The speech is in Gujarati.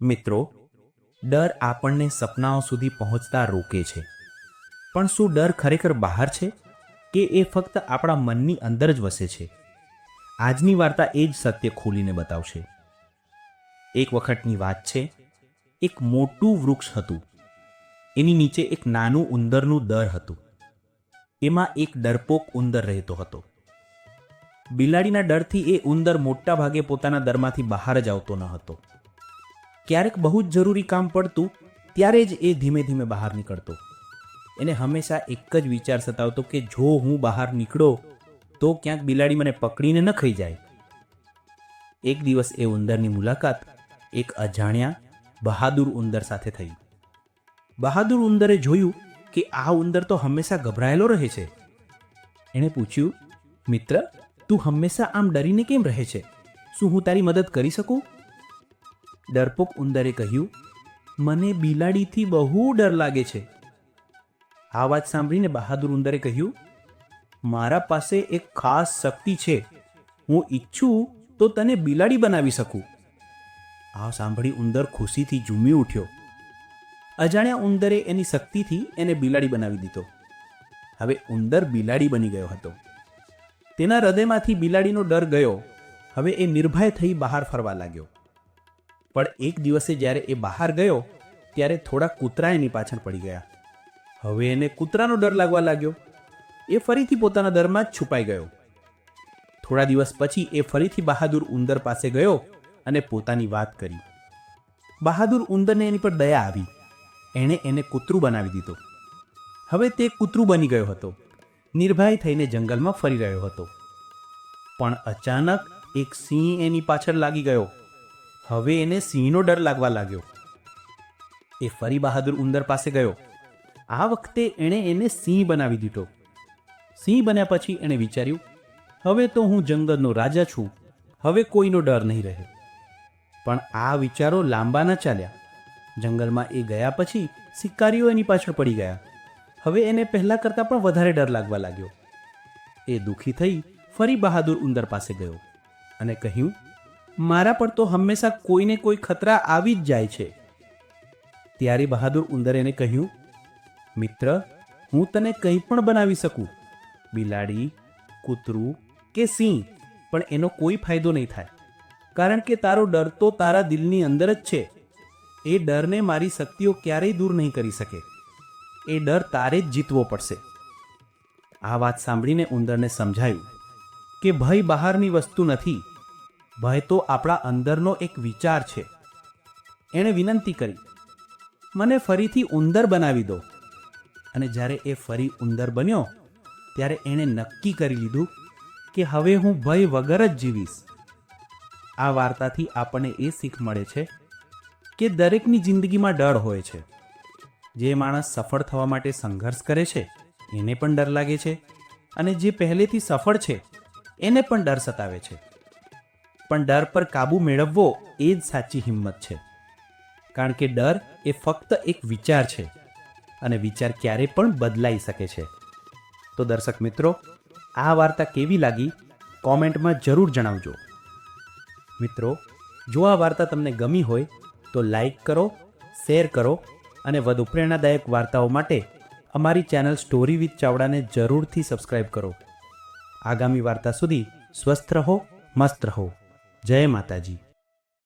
મિત્રો, ડર આપણને સપનાઓ સુધી પહોંચતા રોકે છે. પણ શું ડર ખરેખર બહાર છે કે એ ફક્ત આપણા મનની અંદર જ વસે છે? આજની વાર્તા એ જ સત્ય ખોલીને બતાવશે. એક વખતની વાત છે, એક મોટું વૃક્ષ હતું. એની નીચે એક નાનું ઉંદરનું દર હતું. એમાં એક ડરપોક ઉંદર રહેતો હતો. બિલાડીના ડરથી એ ઉંદર મોટા ભાગે પોતાના દરમાંથી બહાર જ આવતો ન હતો. ક્યારેક બહુ જ જરૂરી કામ પડતું, ત્યારે જ એ ધીમે ધીમે બહાર નીકળતો. એને હંમેશા એક જ વિચાર સતાવતો કે જો હું બહાર નીકળો, તો ક્યાંક બિલાડી મને પકડીને ન ખાઈ જાય. એક દિવસ એ ઉંદરની મુલાકાત એક અજાણ્યા બહાદુર ઉંદર સાથે થઈ. બહાદુર ઉંદરે જોયું કે આ ઉંદર તો હંમેશા ગભરાયેલો રહે છે. એણે પૂછ્યું, મિત્ર, તું હંમેશા આમ ડરીને કેમ રહે છે? શું હું તારી મદદ કરી શકું? ડરપોક ઉંદરે કહ્યું, મને બિલાડીથી બહુ ડર લાગે છે. આ વાત સાંભળીને બહાદુર ઉંદરે કહ્યું, મારા પાસે એક ખાસ શક્તિ છે. હું ઈચ્છું તો તને બિલાડી બનાવી શકું. આ સાંભળી ઉંદર ખુશીથી ઝૂમી ઉઠ્યો. અજાણ્યા ઉંદરે એની શક્તિથી એને બિલાડી બનાવી દીધો. હવે ઉંદર બિલાડી બની ગયો હતો. તેના હૃદયમાંથી બિલાડીનો ડર ગયો. હવે એ નિર્ભય થઈ બહાર ફરવા લાગ્યો. પણ એક દિવસે જ્યારે એ બહાર ગયો, ત્યારે થોડા કૂતરા એની પાછળ પડી ગયા. હવે એને કૂતરાનો ડર લાગવા લાગ્યો. એ ફરીથી પોતાના દરમાં જ છુપાઈ ગયો. થોડા દિવસ પછી એ ફરીથી બહાદુર ઉંદર પાસે ગયો અને પોતાની વાત કરી. બહાદુર ઉંદરને એની પર દયા આવી. એણે એને કૂતરું બનાવી દીધો. હવે તે કૂતરું બની ગયો હતો. નિર્ભય થઈને જંગલમાં ફરી રહ્યો હતો. પણ અચાનક એક સિંહ એની પાછળ લાગી ગયો. હવે એને સિંહનો ડર લાગવા લાગ્યો. એ ફરી બહાદુર ઉંદર પાસે ગયો. આ વખતે એણે એને સિંહ બનાવી દીધો. સિંહ બન્યા પછી એણે વિચાર્યું, હવે તો હું જંગલનો રાજા છું, હવે કોઈનો ડર નહીં રહે. પણ આ વિચારો લાંબા ન ચાલ્યા. જંગલમાં એ ગયા પછી શિકારીઓ એની પાછળ પડી ગયા. હવે એને પહેલાં કરતાં પણ વધારે ડર લાગવા લાગ્યો. એ દુઃખી થઈ ફરી બહાદુર ઉંદર પાસે ગયો અને કહ્યું મારા પર તો હંમેશા કોઈને કોઈ ખતરા આવી જ જાય છે. ત્યારે બહાદુર ઉંદર એને કહ્યું, મિત્ર, હું તને કંઈ પણ બનાવી શકું, બિલાડી, કૂતરું કે સિંહ, પણ એનો કોઈ ફાયદો નહીં થાય. કારણ કે તારો ડર તો તારા દિલની અંદર જ છે. એ ડરને મારી શક્તિઓ ક્યારેય દૂર નહીં કરી શકે. એ ડર તારે જ જીતવો પડશે. આ વાત સાંભળીને ઉંદરને સમજાયું કે ભય બહારની વસ્તુ નથી ભય તો આપણા અંદરનો એક વિચાર છે. એણે વિનંતી કરી, મને ફરીથી ઉંદર બનાવી દો. અને જ્યારે એ ફરી ઉંદર બન્યો, ત્યારે એણે નક્કી કરી લીધું કે હવે હું ભય વગર જ જીવીશ. આ વાર્તાથી આપણને એ શીખ મળે છે કે દરેકની જિંદગીમાં ડર હોય છે. જે માણસ સફળ થવા માટે સંઘર્ષ કરે છે, એને પણ ડર લાગે છે અને જે પહેલેથી સફળ છે, એને પણ ડર સતાવે છે. પણ ડર પર કાબૂ મેળવવો એ જ સાચી હિંમત છે. કારણ કે ડર એ ફક્ત એક વિચાર છે અને વિચાર ક્યારે પણ બદલાઈ શકે છે. તો દર્શક મિત્રો, આ વાર્તા કેવી લાગી? કોમેન્ટમાં જરૂર જણાવજો. મિત્રો, જો આ વાર્તા તમને ગમી હોય તો લાઈક કરો, શેર કરો અને વધુ પ્રેરણાદાયક વાર્તાઓ માટે અમારી ચેનલ સ્ટોરી વિથ ચાવડાને જરૂરથી સબસ્ક્રાઈબ કરો. આગામી વાર્તા સુધી સ્વસ્થ રહો, મસ્ત રહો. જય માતાજી.